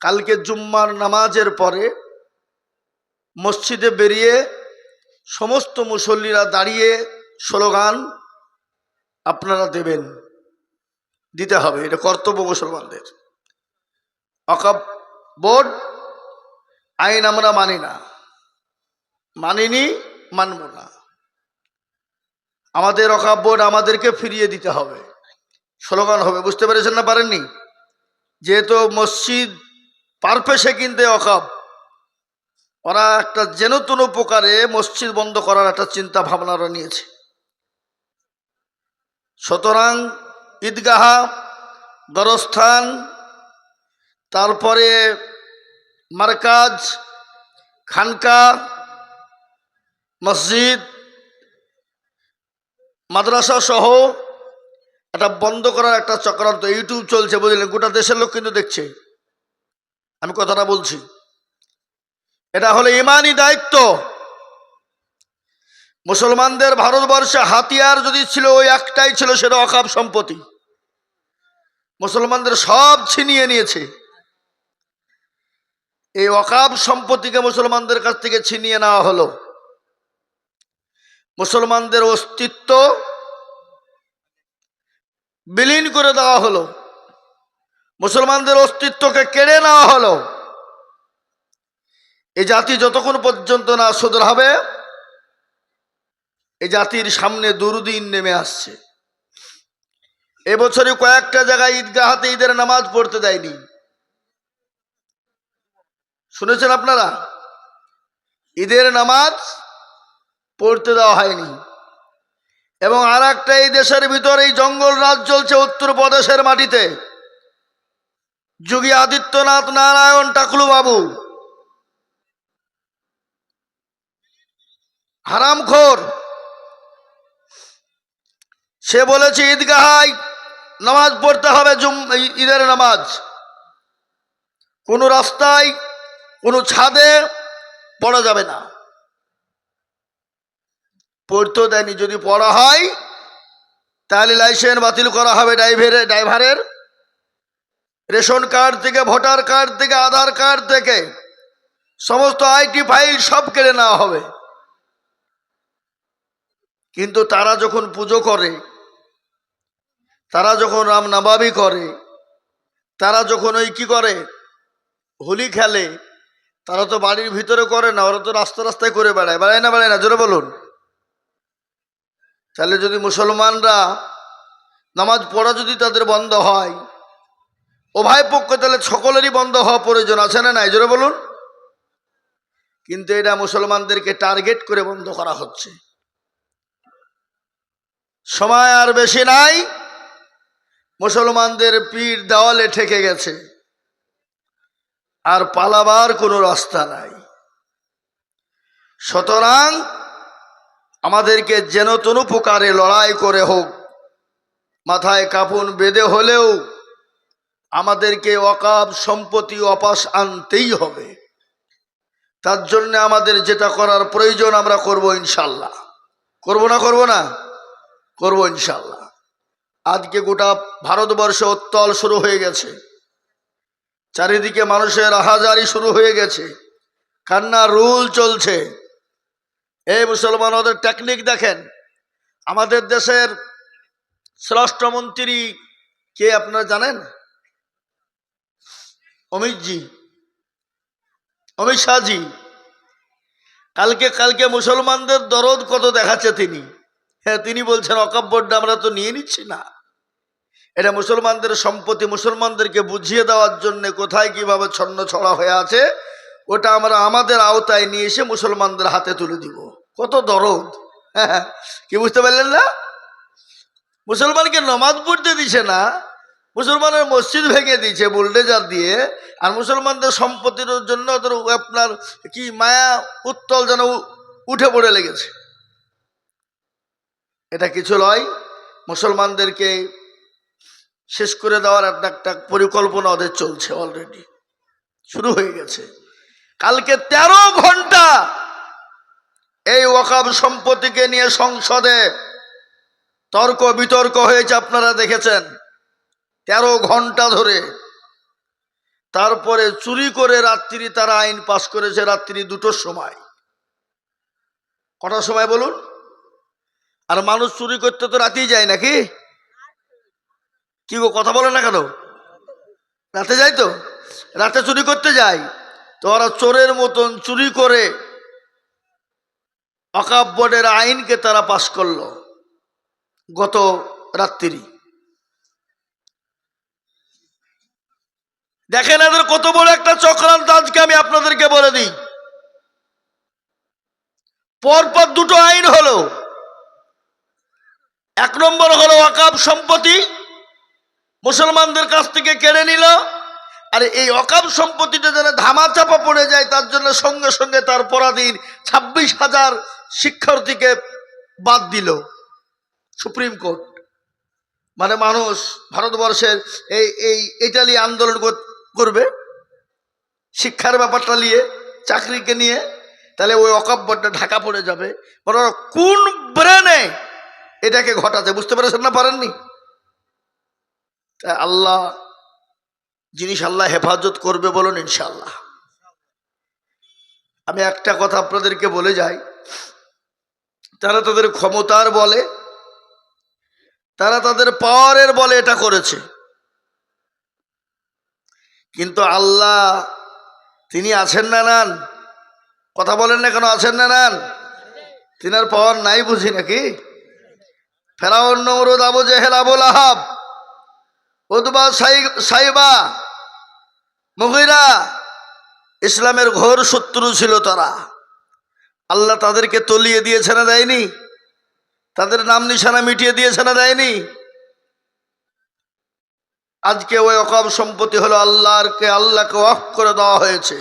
কালকে জুম্মার নামাজের পরে মসজিদে বেরিয়ে সমস্ত মুসল্লিরা দাঁড়িয়ে স্লোগান আপনারা দেবেন, দিতে হবে। এটা কর্তব্য মুসলমানদের। অকাব বোর্ড, আইন আমরা মানি না। মানিনি, মানব না। আমাদের অকাব বোর্ড আমাদেরকে ফিরিয়ে দিতে হবে। স্লোগান হবে। বুঝতে পেরেছেন না পারেননি? যেহেতু মসজিদ পারপেশে কিনতে অকাব ওরা একটা যেন তেন প্রকারে মসজিদ বন্ধ করার একটা চিন্তা ভাবনা নিয়েছে। সুতরাং ঈদগাহা দরস্থান তারপরে মার্কাজ, খানকা, মসজিদ, মাদ্রাসা সহ এটা বন্ধ করার একটা চক্রান্ত। ইউটিউব চলছে বুঝলেন, গোটা দেশের লোক কিন্তু দেখছে। আমি কথাটা বলছি। এটা হলো ইমানই দায়িত্ব। মুসলমানদের ভারতবর্ষে হাতিয়ার যদি ছিল, ওই একটাই ছিল, সেটা অকাপ সম্পত্তি। মুসলমানদের সব ছিনিয়ে নিয়েছে। এই অকাব সম্পত্তিকে মুসলমানদের কাছ থেকে ছিনিয়ে নেওয়া হলো। মুসলমানদের অস্তিত্ব বিলীন করে দেওয়া হলো। মুসলমানদের অস্তিত্বকে কেড়ে নেওয়া হলো। এই জাতি যতক্ষণ পর্যন্ত না সুদর হবে এই জাতির সামনে দুর্দিন নেমে আসছে। এবছরে কয়েকটা জায়গায় ঈদগাহাতে ঈদের নামাজ পড়তে দেয়নি। শুনেছেন আপনারা? ঈদের নামাজ পড়তে দেওয়া হয়নি। এবং আর একটা এই দেশের ভিতর এই জঙ্গল রাজ চলছে উত্তরপ্রদেশের মাটিতে। যোগী আদিত্যনাথ নারায়ণ টাকলু বাবু। হারামখোর। সে বলেছে, ঈদগাহায় নামাজ পড়তে হবে জুম ঈদের নামাজ। কোনো রাস্তায়, কোনো ছাদে পড়া যাবে না। পড়তেও দেয়নি। যদি পড়া হয়, তাহলে লাইসেন্স বাতিল করা হবে ড্রাইভারের ড্রাইভারের রেশন কার্ড থেকে, ভোটার কার্ড থেকে, আধার কার্ড থেকে, সমস্ত আইটি ফাইল সব কেড়ে নেওয়া হবে। কিন্তু তারা যখন পুজো করে, তারা যখন রাম নবাবি করে, তারা যখন ওই কি করে, হোলি খেলে, তারা তো বাড়ির ভিতরে করে না, ওরা তো রাস্তা রাস্তায় করে বেড়ায়। বেড়ায় না বেড়ায় না, জোরে বলুন। তাহলে যদি মুসলমানরা নামাজ পড়া যদি তাদের বন্ধ হয় উভয় পক্ষ তাহলে সকলেরই বন্ধ হওয়া প্রয়োজন আছে না নাই? জোরে বলুন। কিন্তু এটা মুসলমানদেরকে টার্গেট করে বন্ধ করা হচ্ছে। সময় আর বেশি নাই। মুসলমানদের পীর দেওয়ালে ঠেকে গেছে। আর পালাবার কোনো রাস্তা নাই। সুতরাং আমাদেরকে যেন তনু প্রকারে লড়াই করে হোক, মাথায় কাপুন বেঁধে হলেও আমাদেরকে অকাব সম্পত্তি অপাস আনতেই হবে। তার জন্য আমাদের যেটা করার প্রয়োজন আমরা করব ইনশাল্লাহ। করব না করব না? করব ইনশাল্লাহ। আজকে গোটা ভারতবর্ষে উত্তল শুরু হয়ে গেছে। চারিদিকে মানুষের আহাজারি শুরু হয়ে গেছে। কান্না রুল চলছে। এই মুসলমান, ওদের টেকনিক দেখেন। আমাদের দেশের স্বরাষ্ট্রমন্ত্রী কে আপনারা জানেন? অমিতজি অমিত শাহজি কালকে কালকে মুসলমানদের দরদ কত দেখাচ্ছে তিনি? হ্যাঁ তিনি বলছেন, অকাব্যটা আমরা তো নিয়ে নিচ্ছি না। এটা মুসলমানদের সম্পত্তি, মুসলমানদেরকে বুঝিয়ে দেওয়ার জন্য কোথায় কীভাবে ছন্ন ছড়া হয়ে আছে, ওটা আমরা আমাদের আওতায় নিয়ে এসে মুসলমানদের হাতে তুলে দিব। কত দরদ হ্যাঁ কি বুঝতে পারলেন না? মুসলমানকে নমাজ পড়তে দিছে না মুসলমানের মসজিদ ভেঙে দিয়েছে বুলডেজার দিয়ে। আর মুসলমানদের সম্পত্তির জন্য ওদের আপনার কি মায়া, উত্তল যেন উঠে পড়ে লেগেছে। এটা কিছু নয়, মুসলমানদেরকে শেষ করে দেওয়ার একটা একটা পরিকল্পনা ওদের চলছে অলরেডি শুরু হয়ে গেছে। কালকে ১৩ ঘণ্টা এই ওয়াকাব সম্পত্তিকে নিয়ে সংসদে তর্ক বিতর্ক হয়েছে, আপনারা দেখেছেন। ১৩ ঘণ্টা ধরে। তারপরে চুরি করে রাত্রি তারা আইন পাশ করেছে রাত্রি দুটোর সময়। কটার সময় বলুন? আর মানুষ চুরি করতে তো রাতেই যায় নাকি? কি গো, কথা বলে না কেন? রাতে যাই তো? রাতে চুরি করতে যায়। তো ওরা চোরের মতন চুরি করে অকাপ বোর্ডের আইনকে তারা পাশ করল গত রাত্রি। দেখেন এদের কত বড় একটা চক্রান্ত আজকে আমি আপনাদেরকে বলে দিই। পরপর দুটো আইন হলো। এক নম্বর হলো অকাপ সম্পত্তি, মুসলমানদের কাছ থেকে কেড়ে নিল, আর এই অকাপ সম্পত্তিটা যেন ধামাচাপা পড়ে যায়, তার জন্য সঙ্গে সঙ্গে তার পরাধীন ছাব্বিশ হাজার শিক্ষার্থীকে বাদ দিল। Supreme Court. মানে মানুষ, ভারতবর্ষের এই এই ইটালি আন্দোলন করবে? শিক্ষার ব্যাপারটা নিয়ে, চাকরিকে নিয়ে, তাহলে ওই অকাব্যটা ঢাকা পড়ে যাবে। বড় কোন ব্রেনে এটাকে ঘটাতে? বুঝতে পেরেছেন না পারেননি? তাই আল্লাহ জিনিস আল্লাহ হেফাজত করবে বলুন ইনশাল্লাহ আমি একটা কথা আপনাদেরকে বলে যাই। তারা তাদের ক্ষমতার বলে, তারা তাদের পাওয়ারের বলে এটা করেছে। কিন্তু আল্লাহ, তিনি আছেন না নান? কথা বলেন না কেন, আছেন না নান? তিনার পাওয়ার নাই বুঝি নাকি? ফেরাউন, নমরুদ, আবু জেহেল আবুল আহাব উদ্বা সাই- সাইবা, মুগিরা, ইসলামের ঘোর শত্রু ছিল তারা। আল্লাহ তাদেরকে তলিয়ে দিয়েছে না দেয়নি? তাদের নাম নিশানা মিটিয়ে দিয়েছে না দেয়নি? আজকে ওই অকাব সম্পত্তি হলো আল্লাহরকে আল্লাহকে অফ করে দেওয়া হয়েছে।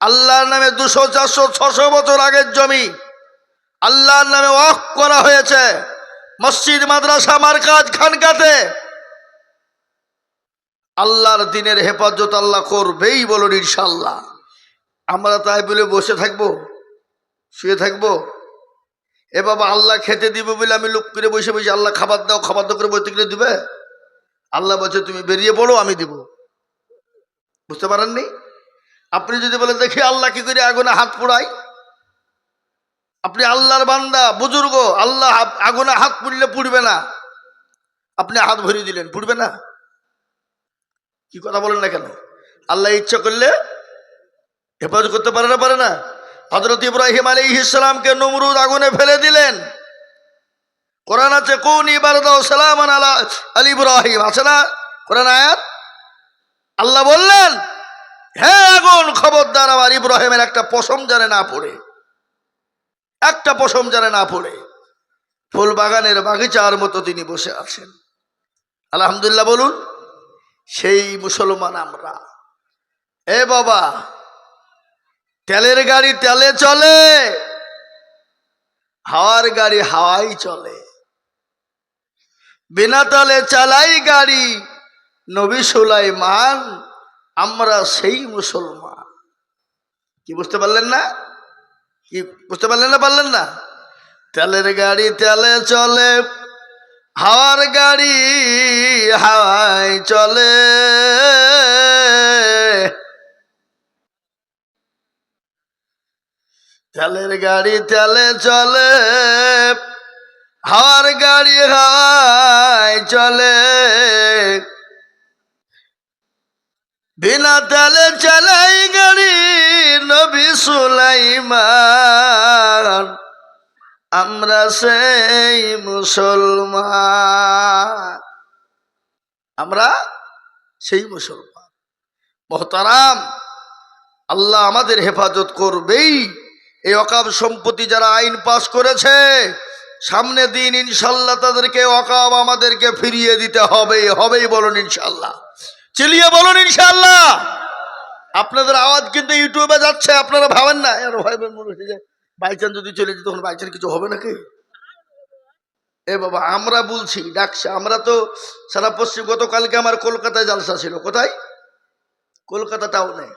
আল্লাহর নামে দুশো, চারশো, ছশো বছর আগের জমি আল্লাহর নামে অফ করা হয়েছে। মসজিদ, মাদ্রাসা, মার্কাজ, খানকাতে আল্লাহর দিনের হেফাজত আল্লাহ করবেই বলুন ইনশাল্লাহ আমরা তাই বলে বসে থাকব, শুয়ে থাকব। এ বাবা আল্লাহ খেতে দিবে বলে আমি লোক করে বসে বসে আল্লাহ খাবার দাও খাবার দাও করে বইতে গেলে দিবে? আল্লাহ বলছে, তুমি বেরিয়ে পড়ো, আমি দিব। বুঝতে পারেননি? আপনি যদি বলেন, দেখি আল্লাহ কি করে আগুনে হাত পোড়াই আপনি আল্লাহর বান্দা, বুজুর্গ, আল্লাহ আগুনে হাত পুড়লে পুড়বে না। আপনি হাত ভরিয়ে দিলেন, পুড়বে না? কি কথা বলেন না কেন? আল্লাহ ইচ্ছা করলে হেফাজত করতে পারে না পারে না। হজরত ইব্রাহিম আলী ইসলামকে নমরুদ আগুনে ফেলে দিলেন। কোরআন আছে, কোন সালাম আলা আলী ইব্রাহিম। আছে না? কোরআন আয়াত? আল্লাহ বললেন হ্যাঁ আগুন, খবরদার আমার ইব্রাহিমের একটা পশম জানে না পড়ে, একটা পশম জানে না পড়ে, ফুল বাগানের বাগিচার মতো তিনি বসে আছেন। আলহামদুলিল্লাহ বলুন, সেই মুসলমান আমরা। এ বাবা, তেলের গাড়ি তেলে চলে, হাওয়ার গাড়ি হাওয়াই চলে। বিনা তলে চালাই গাড়ি। নবী সুলাইমান, আমরা সেই মুসলমান। কি বুঝতে পারলেন না? কি বুঝতে পারলেন না পারলেন না? তেলের গাড়ি তেলে চলে, হাওয়ার গাড়ি হাওয়াই চলে। তেলের গাড়ি তেলে চলে হাওয়ার গাড়ি হাওয়াই চলে। বিনা তেলে চালাই গাড়ি নবী সুলাইমান, আমরা সেই মুসলমান। আমরা সেই মুসলমান। মহতারাম, আল্লাহ আমাদের হেফাজত করবেই। এই অকাব সম্পত্তি যারা আইন পাশ করেছে সামনে দিন ইনশাল্লাহ তাদেরকে অকাব আমাদেরকে ফিরিয়ে দিতে হবে, হবেই বলুন ইনশাল্লাহ। চিলিয়ে বলুন ইনশাল্লাহ। আপনাদের আওয়াজ কিন্তু ইউটিউবে যাচ্ছে, আপনারা ভাবেন না আর ভাই মনে হচ্ছে যে বাইচান যদি চলে যেত তখন বাইচান কিছু হবে নাকি? এ বাবা, আমরা বলছি, ডাকছে, আমরা তো সারা পশ্চিম, গতকালকে আমার কলকাতায় জালসা ছিল, কোথায়? কলকাতা টাউনে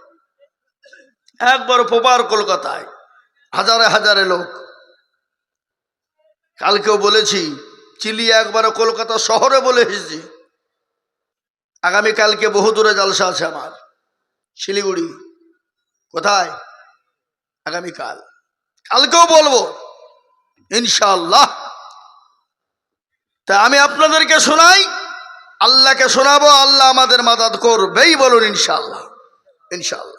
একবার পোপার কলকাতায়, হাজারে হাজারে লোক। কালকেও বলেছি চিলি একবার কলকাতা শহরে বলে এসেছি। আগামী কালকে বহু দূরে জালসা আছে আমার। শিলিগুড়ি। কোথায়? আগামীকাল। কালকেও বলব। ইনশাল্লাহ তা আমি আপনাদেরকে শোনাই, আল্লাহকে শোনাবো, আল্লাহ আমাদের মাদাত করবেই বলুন ইনশাল্লাহ ইনশাল্লাহ